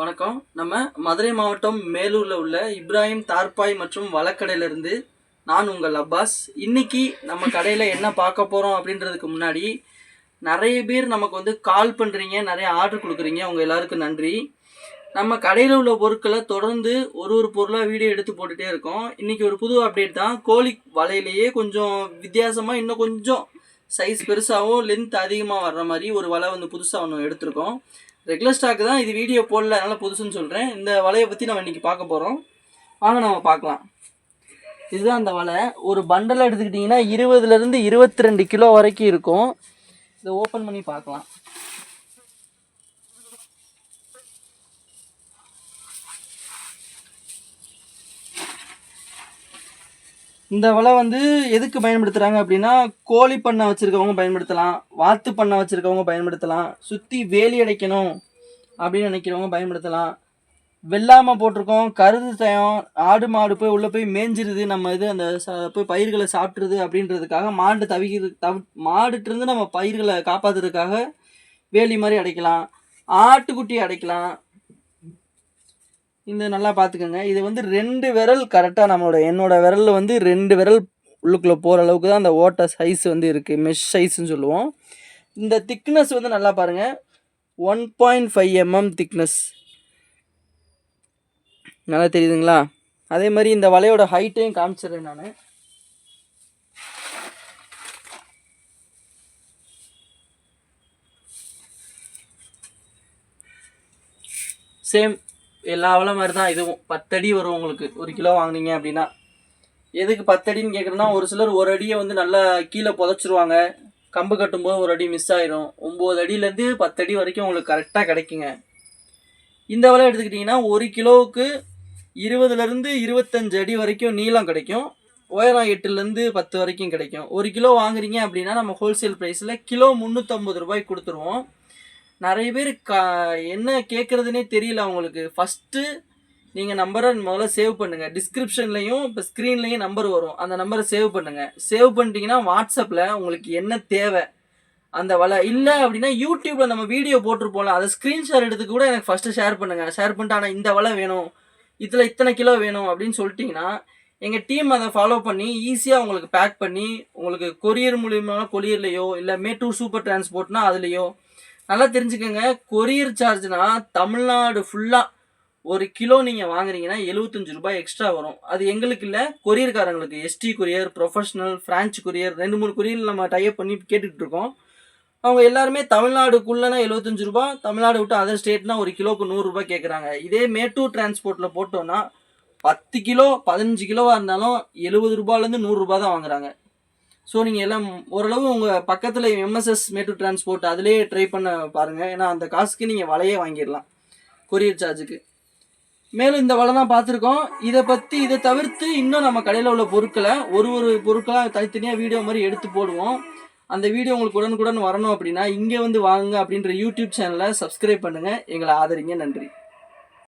வணக்கம். நம்ம மதுரை மாவட்டம் மேலூரில் உள்ள இப்ராஹிம் தார்பாய் மற்றும் வழக்கடையிலிருந்து நான் உங்கள் அப்பாஸ். இன்னைக்கு நம்ம கடையில் என்ன பார்க்க போகிறோம் அப்படின்றதுக்கு முன்னாடி நிறைய பேர் நமக்கு வந்து கால் பண்ணுறீங்க நிறைய ஆர்டர் கொடுக்குறீங்க. உங்கள் எல்லாருக்கும் நன்றி. நம்ம கடையில் உள்ள பொருட்களை தொடர்ந்து ஒரு ஒரு பொருளாக வீடியோ எடுத்து போட்டுகிட்டே இருக்கோம். இன்றைக்கி ஒரு புது அப்டேட் தான். கோழி வலையிலேயே கொஞ்சம் வித்தியாசமாக இன்னும் கொஞ்சம் சைஸ் பெருசாகவும் லென்த் அதிகமாக வர்ற மாதிரி ஒரு வலை வந்து புதுசாக ஒன்று எடுத்திருக்கோம். ரெகுலர் ஸ்டாக் தான். இது வீடியோ போடல. அதனால் புதுசுன்னு சொல்கிறேன் இந்த வலையை பற்றி நம்ம இன்றைக்கி பார்க்க போகிறோம் வாங்க நம்ம பார்க்கலாம். இதுதான் அந்த வலை. ஒரு பண்டல் எடுத்துக்கிட்டிங்கன்னா இருபதுலேருந்து இருபத்தி ரெண்டு கிலோ வரைக்கும் இருக்கும். இதை ஓப்பன் பண்ணி பார்க்கலாம். இந்த வலை வந்து எதுக்கு பயன்படுத்துகிறாங்க அப்படின்னா கோழி பண்ணை வச்சுருக்கவங்க பயன்படுத்தலாம் வாத்து பண்ணை வச்சுருக்கவங்க பயன்படுத்தலாம் சுற்றி வேலி அடைக்கணும் அப்படின்னு நினைக்கிறவங்க பயன்படுத்தலாம். வெள்ளாமை போட்டிருக்கோம் கருது தயம் ஆடு மாடு போய் உள்ளே போய் மேய்ஞ்சிருது நம்ம இது அந்த போய் பயிர்களை சாப்பிட்ருது அப்படின்றதுக்காக மாடு தவிக்கிறது தவி மாடுட்டிருந்து நம்ம பயிர்களை காப்பாற்றுறதுக்காக வேலி மாதிரி அடைக்கலாம் ஆட்டுக்குட்டி அடைக்கலாம் இந்த நல்லா பார்த்துக்கோங்க இது வந்து ரெண்டு விரல் கரெக்டாக நம்மளோட என்னோட விரலில் வந்து ரெண்டு விரல் உள்ளுக்குள்ளே போகிற அளவுக்கு தான் அந்த ஓட்டை சைஸ் வந்து இருக்குது மெஷ் சைஸ்ன்னு சொல்லுவோம். இந்த திக்னஸ் வந்து நல்லா பாருங்கள் one point five mm thickness நல்லா தெரியுதுங்களா? அதே மாதிரி இந்த வலையோட ஹைட்டையும் காமிச்சிடுறேன் நான். சேம் எல்லா அவளை மாதிரி தான் இதுவும் பத்தடி வரும் உங்களுக்கு. ஒரு கிலோ வாங்குனீங்க அப்படின்னா. எதுக்கு பத்தடின்னு கேட்குறேன்னா ஒரு சிலர் ஒரு அடியை வந்து நல்லா கீழே புதைச்சிருவாங்க. கம்பு கட்டும்போது ஒரு அடி மிஸ் ஆயிரும். ஒம்பது அடியிலேருந்து பத்தடி வரைக்கும் உங்களுக்கு கரெக்டாக கிடைக்குங்க. இந்த வலை எடுத்துக்கிட்டிங்கன்னா ஒரு கிலோவுக்கு இருபதுலேருந்து இருபத்தஞ்சு அடி வரைக்கும் நீளம் கிடைக்கும். உயரம் எட்டுலேருந்து பத்து வரைக்கும் கிடைக்கும். ஒரு கிலோ வாங்குறீங்க அப்படின்னா நம்ம ஹோல்சேல் ப்ரைஸில் கிலோ முந்நூற்றம்பது ரூபாய்க்கு கொடுத்துருவோம். நிறைய பேர் கா என்ன கேட்குறதுனே தெரியல அவங்களுக்கு. ஃபஸ்ட்டு நீங்கள் நம்பரை முதல்ல சேவ் பண்ணுங்கள் டிஸ்கிரிப்ஷன்லையும் இப்போ ஸ்க்ரீன்லேயும் நம்பர் வரும். அந்த நம்பரை சேவ் பண்ணுங்கள் சேவ் பண்ணிட்டீங்கன்னா வாட்ஸ்அப்பில் உங்களுக்கு என்ன தேவை? அந்த வலை. இல்லை அப்படின்னா யூடியூப்பில் நம்ம வீடியோ போட்டிருப்போம்ல அதை ஸ்க்ரீன்ஷாட் எடுத்து கூட எனக்கு ஃபஸ்ட்டு ஷேர் பண்ணுங்கள் ஷேர் பண்ணிட்டு ஆனால் இந்த வலை வேணும். இதில் இத்தனை கிலோ வேணும். அப்படின்னு சொல்லிட்டிங்கன்னா எங்கள் டீம் அதை ஃபாலோ பண்ணி ஈஸியாக உங்களுக்கு பேக் பண்ணி உங்களுக்கு கொரியர் மூலியமான கொரியர்லையோ இல்லை மேட்டூர் சூப்பர் டிரான்ஸ்போர்ட்னா அதுலேயோ நல்லா தெரிஞ்சுக்கோங்க. கொரியர் சார்ஜ்னா தமிழ்நாடு ஃபுல்லாக ஒரு கிலோ நீங்கள் வாங்குறீங்கன்னா எழுபத்தஞ்சு ரூபாய் எக்ஸ்ட்ரா வரும். அது எங்களுக்கு இல்லை கொரியர்காரங்களுக்கு ST courier professional Franch courier ரெண்டு மூணு கொரியர் நம்ம டைப் பண்ணி கேட்டுக்கிட்டு இருக்கோம். அவங்க எல்லாருமே தமிழ்நாடுக்குள்ளனா எழுபத்தஞ்சு ரூபா தமிழ்நாடு விட்டு அதர் ஸ்டேட்னா ஒரு கிலோக்கு நூறுரூபா கேட்குறாங்க இதே மேட்டூர் டிரான்ஸ்போர்ட்டில் போட்டோன்னா பத்து கிலோ பதினஞ்சு கிலோவாக இருந்தாலும் எழுபது ரூபாலேருந்து நூறுரூபா தான் வாங்குறாங்க. ஸோ நீங்கள் எல்லாம் ஓரளவு உங்கள் பக்கத்தில் எம்எஸ்எஸ் மேட்டூர் டிரான்ஸ்போர்ட் அதிலே ட்ரை பண்ண பாருங்கள் ஏன்னா அந்த காசுக்கு நீங்கள் வலையே வாங்கிடலாம். கொரியர் சார்ஜுக்கு மேலும் இந்த வலை தான் பார்த்துருக்கோம். இதை பற்றி இதை தவிர்த்து இன்னும் நம்ம கடையில் உள்ள பொருட்களை ஒரு ஒரு பொருட்களாக தனித்தனியாக வீடியோ மாதிரி எடுத்து போடுவோம். அந்த வீடியோ உங்களுக்கு உடனுக்குடன் வரணும் அப்படின்னா இங்கே வந்து வாங்க அப்படின்ற யூடியூப் சேனலை சப்ஸ்கிரைப் பண்ணுங்கள் எங்களை ஆதரிங்க. நன்றி.